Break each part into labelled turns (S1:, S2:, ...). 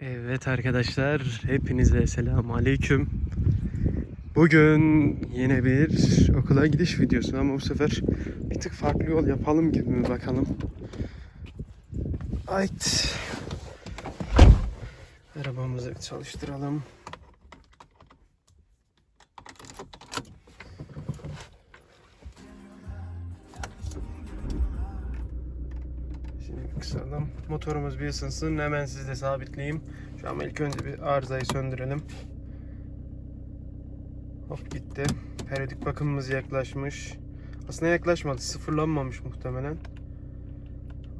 S1: Evet arkadaşlar, hepinize selamun aleyküm. Bugün yine bir okula gidiş videosu ama bu sefer bir tık farklı yol yapalım gibi mi bakalım. Ait. Arabamızı çalıştıralım. Kısalım. Motorumuz bir ısınsın. Hemen sizde sabitleyeyim. Şu an ilk önce bir arızayı söndürelim. Hop gitti. Periyodik bakımımız yaklaşmış. Aslında yaklaşmadı. Sıfırlanmamış muhtemelen.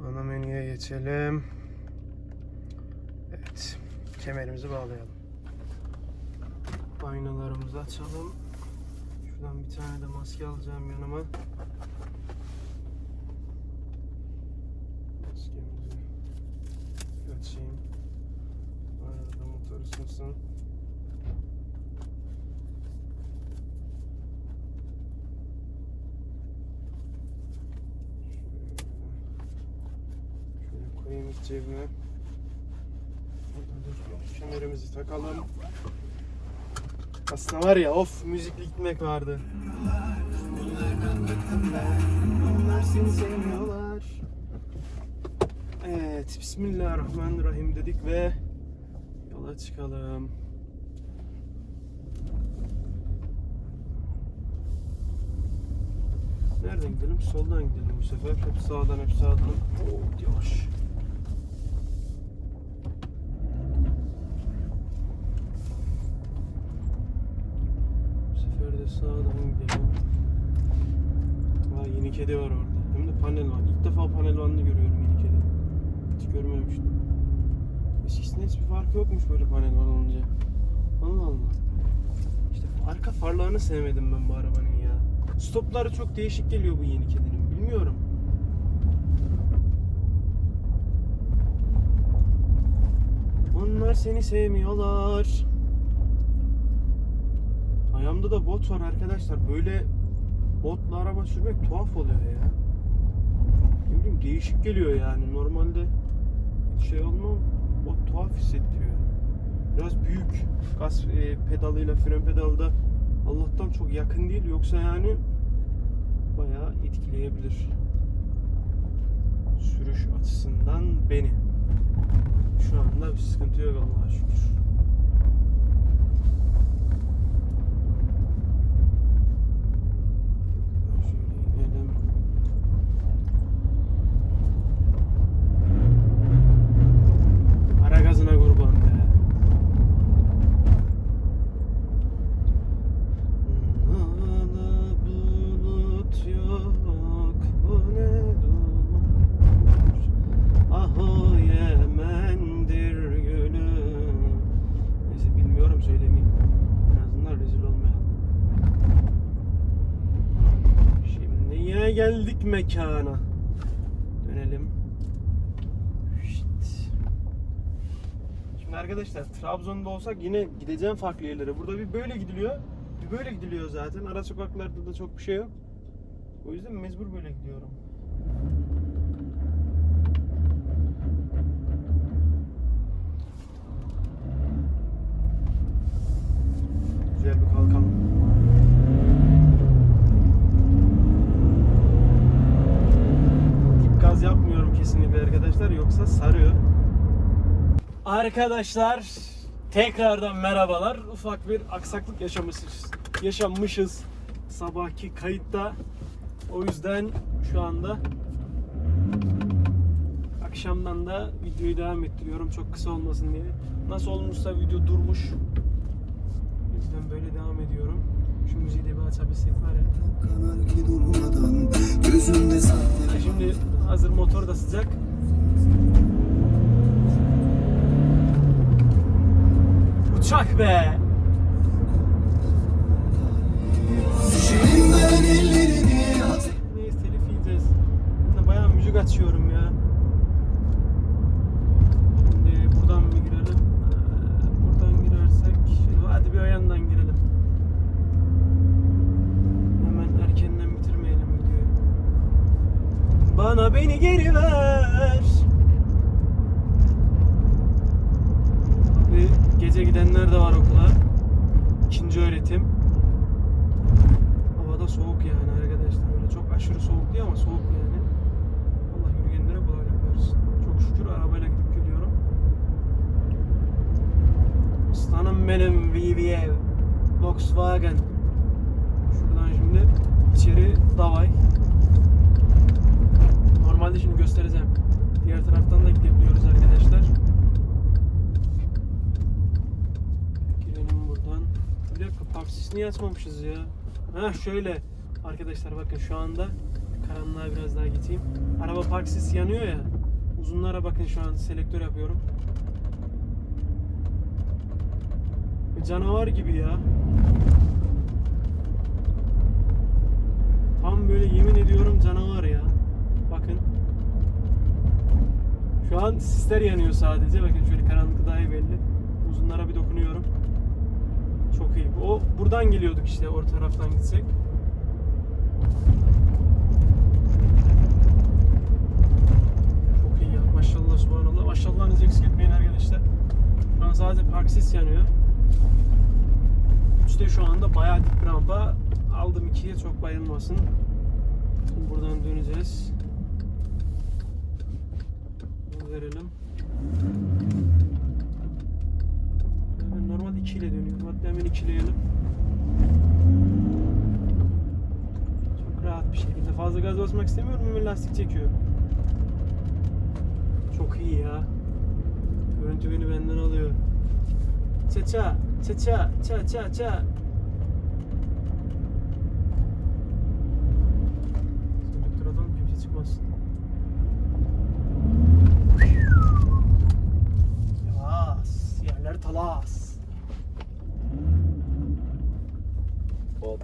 S1: Ana menüye geçelim. Evet. Kemerimizi bağlayalım. Aynalarımızı açalım. Şuradan bir tane de maske alacağım yanıma. Açayım. Arada motor ısınsın. Şöyle, koyayım ilk cebime. Kemerimizi takalım. Aslında var ya of müzikli gitmek vardı. Onlar seni sevmiyorlar. Evet, Bismillahirrahmanirrahim dedik ve yola çıkalım. Nereden gidelim? Soldan gidelim bu sefer. Hep sağdan, hep sağdan. Oo, yavaş. Bu sefer de sağdan gidelim. Aa, yeni kedi var orada. Hem de panel var. İlk defa panel vanını görüyorum yeni kedi. Hiç görmemiştim. Eskisinden hiçbir farkı yokmuş böyle panel van olunca. Allah Allah. İşte arka farlarını sevmedim ben bu arabanın ya. Stopları çok değişik geliyor bu yeni kedinin. Bilmiyorum. Onlar seni sevmiyorlar. Ayağımda da bot var arkadaşlar. Böyle botla araba sürmek tuhaf oluyor ya. Ne bileyim değişik geliyor yani. Normalde şey olmam. Bot tuhaf hissettiriyor. Biraz büyük. Gaz e, pedalıyla fren pedalı da Allah'tan çok yakın değil. Yoksa yani bayağı etkileyebilir. Sürüş açısından beni. Şu anda bir sıkıntı yok Allah'a şükür. Mekana. Dönelim. Şimdi arkadaşlar Trabzon'da olsak yine gideceğim farklı yerlere. Burada bir böyle gidiliyor. Bir böyle gidiliyor zaten. Ara sokaklarda da çok bir şey yok. O yüzden mecbur böyle gidiyorum. Güzel bir kalkalım. Dip gaz yapmıyorum kesinlikle arkadaşlar yoksa sarıyor. Arkadaşlar tekrardan merhabalar. Ufak bir aksaklık yaşamışız. Yaşanmışız sabahki kayıtta. O yüzden şu anda akşamdan da videoyu devam ettiriyorum çok kısa olmasın diye. Nasıl olmuşsa video durmuş. O yüzden böyle devam ediyorum. Şu müziği de bir açabilsek var ya. Şimdi hazır motor da sıcak. Uçak be! Neyse telif yiyeceğiz. Ben bayağı müzik açıyorum ya. Şimdi buradan mı girelim? Ee, Buradan girersek, hadi bir o girelim. Hemen erkenden bitirmeyelim videoyu. Bana beni geri ver. gece gidenler de var okula. İkinci öğretim. Havada soğuk yani arkadaşlar. Öyle çok aşırı soğuk değil ama soğuk yani. Allah yürüyenlere kolaylık versin. Çok şükür arabayla gidip geliyorum. Aslanım benim VW Volkswagen. Şuradan şimdi içeri davay. Normalde şimdi göstereceğim. Diğer taraftan da gidebiliyoruz arkadaşlar. Girelim buradan. Bir dakika park sisini niye açmamışız ya? Ha şöyle. Arkadaşlar bakın şu anda karanlığa biraz daha gideyim. Araba park sisi yanıyor ya. Uzunlara bakın şu an selektör yapıyorum. Canavar gibi ya. Tam böyle yemin ediyorum canavar ya. Bakın. Şu an sisler yanıyor sadece. Bakın şöyle karanlıkta daha iyi belli. Uzunlara bir dokunuyorum. Çok iyi. O buradan geliyorduk işte o taraftan gitsek. Çok iyi ya. Maşallah subhanallah. Maşallahınızı eksik etmeyin arkadaşlar. Şu an sadece park sis yanıyor. Üstte şu anda bayağı dik rampa. Aldım ikiye çok bayılmasın. Buradan döneceğiz. Bunu verelim. Normal 2 ile dönüyorum. Hatta hemen ikileyelim. Çok rahat bir şekilde. Fazla gaz basmak istemiyorum ama lastik çekiyor. Çok iyi ya. Görüntü beni benden alıyor. Ça ça, ça ça, ça ça ça. Atalım kimse yerler talas. Hop.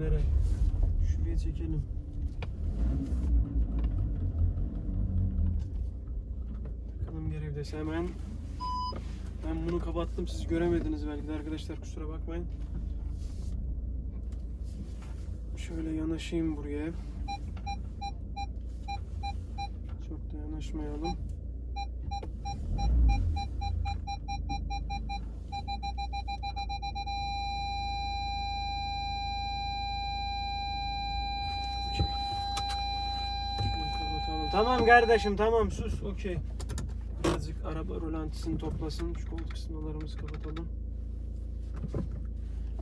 S1: Nereye? Şuraya çekelim. Bakalım vites hemen. Ben bunu kapattım. Siz göremediniz belki de arkadaşlar kusura bakmayın. Şöyle yanaşayım buraya. Çok da yanaşmayalım. Tamam kardeşim tamam sus okey. Birazcık araba rolantisini toplasın. Şu koltuk ısıtmalarımızı kapatalım.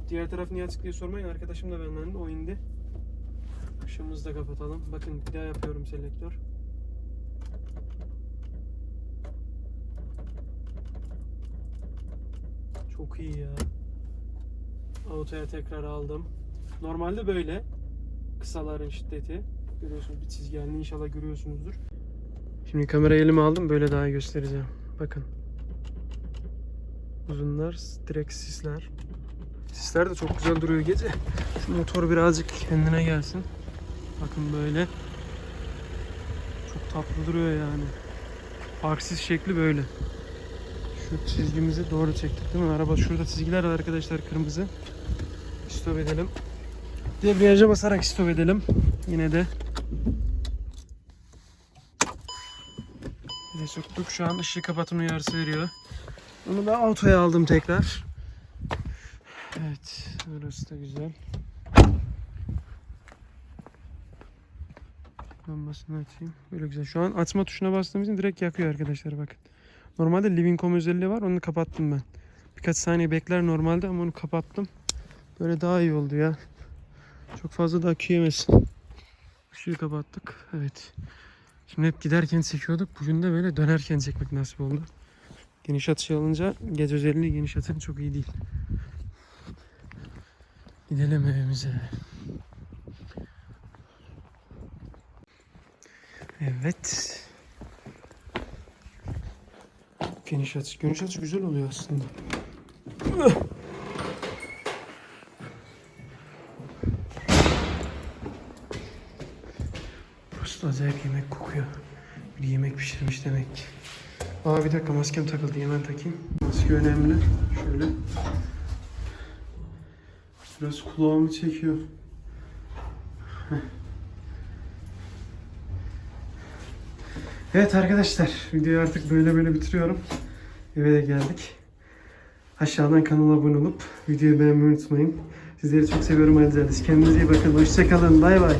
S1: Diğer taraf niye açık diye sormayın. Arkadaşım da benden o indi. Işığımızı da kapatalım. Bakın bir daha yapıyorum selektör. Çok iyi ya. Autoya tekrar aldım. Normalde böyle. Kısaların şiddeti. Görüyorsunuz bir çizgi inşallah görüyorsunuzdur. Şimdi kamerayı elime aldım. Böyle daha göstereceğim. Bakın. Uzunlar, direkt sisler. Sisler de çok güzel duruyor gece. Şu motor birazcık kendine gelsin. Bakın böyle. Çok tatlı duruyor yani. Parksiz şekli böyle. Şu çizgimizi doğru çektik değil mi? Araba şurada çizgiler var arkadaşlar kırmızı. Stop edelim. Debriyaja basarak stop edelim. Yine de. De soktuk. Şu an ışığı kapatın uyarısı veriyor. Onu da autoya aldım tekrar. Evet. Burası da güzel. Lambasını açayım. Böyle güzel. Şu an açma tuşuna bastığım için direkt yakıyor arkadaşlar bakın. Normalde Living.com özelliği var. Onu kapattım ben. Birkaç saniye bekler normalde ama onu kapattım. Böyle daha iyi oldu ya. Çok fazla da akü yemesin. Işığı kapattık. Evet. Şimdi hep giderken çekiyorduk. Bugün de böyle dönerken çekmek nasip oldu. Geniş açı alınca gece özelliği geniş açı çok iyi değil. Gidelim evimize. Evet. Geniş açı. Geniş açı güzel oluyor aslında. Acayip yemek kokuyor. Bir yemek pişirmiş demek ki. Aa bir dakika maskem takıldı hemen takayım. Maske önemli. Şöyle. Biraz kulağımı çekiyor.
S2: Evet arkadaşlar videoyu artık böyle böyle bitiriyorum. Eve de geldik. Aşağıdan kanala abone olup videoyu beğenmeyi unutmayın. Sizleri çok seviyorum Aziz Kendinize iyi bakın. Hoşçakalın. Bay bay.